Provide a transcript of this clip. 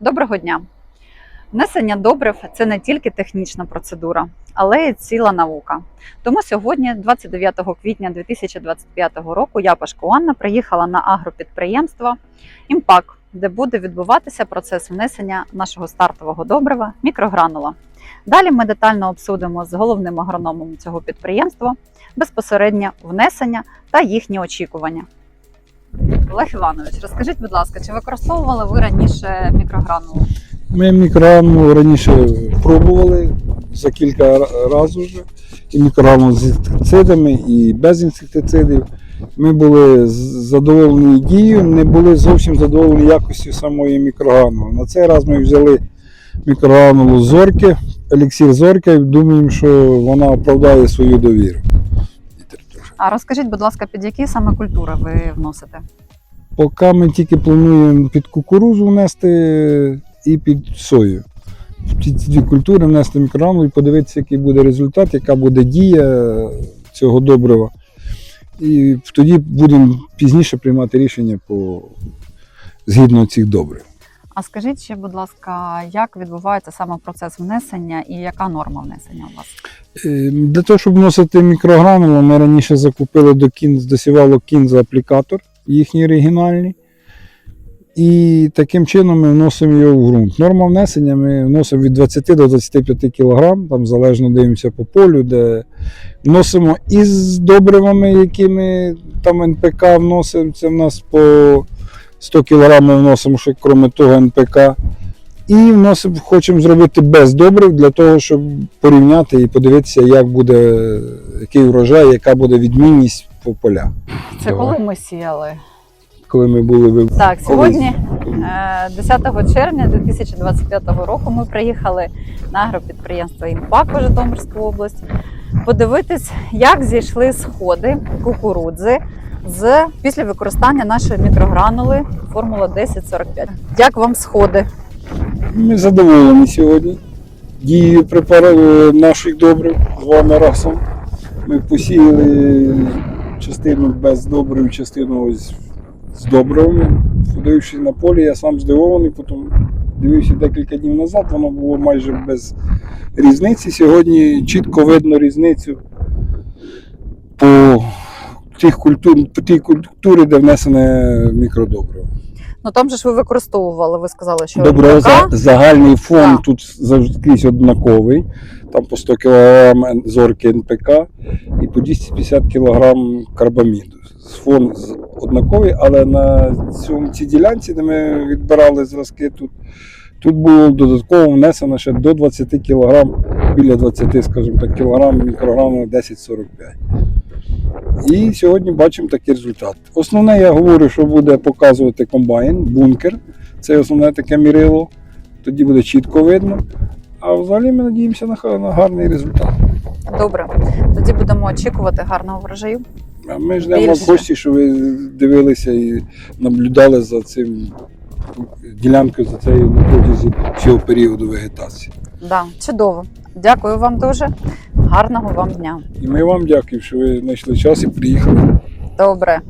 Доброго дня! Внесення добрив це не тільки технічна процедура, але й ціла наука. Тому сьогодні, 29 квітня 2025 року, я Пашко Анна приїхала на агропідприємство Імпак, де буде відбуватися процес внесення нашого стартового добрива мікрогранула. Далі ми детально обсудимо з головним агрономом цього підприємства безпосередньо внесення та їхні очікування. Олег Іванович, розкажіть, будь ласка, чи використовували ви раніше мікрогранулу? Ми мікрограму раніше пробували за кілька разів вже. І мікрограму з інсектицидами, і без інсектицидів. Ми були задоволені дією, не були зовсім задоволені якістю самої мікрогранули. На цей раз ми взяли мікрогранулу зорки, еліксір зорки, і думаємо, що вона оправдає свою довіру. А розкажіть, будь ласка, під які саме культури ви вносите? Поки ми тільки плануємо під кукурузу внести і під сою. Ці дві культури внести мікрогранулу і подивитися, який буде результат, яка буде дія цього добрива. І тоді будемо пізніше приймати рішення по згідно цих добрив. А скажіть ще, будь ласка, як відбувається саме процес внесення і яка норма внесення у вас? Е, Для того, щоб вносити мікрогранулу, ми раніше закупили до кін, до сівалок кінза аплікатор, їхній оригінальний. І таким чином ми вносимо його в ґрунт. Норма внесення ми вносимо від 20 до 25 кг, там залежно дивимося по полю, де вносимо із добривами, які ми там НПК вносимо. Це в нас по 100 кг ми вносимо ще крім того НПК. І вносимо, хочемо зробити без добрив для того, щоб порівняти і подивитися, як буде, який врожай, яка буде відмінність по полях. Це Давай. коли ми сіяли? Коли ми були в Так, сьогодні, е, 10 червня 2025 року, ми приїхали на агропідприємство Імпак у Житомирську область подивитись, як зійшли сходи кукурудзи з після використання нашої мікрогранули Формула 1045. Як вам сходи? Ми задоволені сьогодні дією препарату наших добрив з вами разом. Ми посіяли частину без добрив, частину ось з добривами. Подивившись на полі, я сам здивований, потім дивився декілька днів назад, воно було майже без різниці. Сьогодні чітко видно різницю по тих культур, по тій культурі, де внесене мікродобриво. Ну там же ж ви використовували, ви сказали, що Добре, за, загальний фон Так. тут завжди однаковий. Там по 100 кг зорки НПК і по 250 кг карбаміду. Фон однаковий, але на цьому, цій ділянці, де ми відбирали зразки, тут, тут було додатково внесено ще до 20 кг, біля 20, скажімо так, кілограм, мікрограм на 1045. І сьогодні бачимо такий результат. Основне, я говорю, що буде показувати комбайн, бункер. Це основне таке мірило. Тоді буде чітко видно. А взагалі ми надіємося на, на гарний результат. Добре, тоді будемо очікувати гарного врожаю. А ми ждемо в гості, що ви дивилися і наблюдали за цим ділянкою за цією протязі всього періоду вегетації. Да, чудово. Дякую вам дуже. Гарного вам дня. І ми вам дякуємо, що ви знайшли час і приїхали. Добре.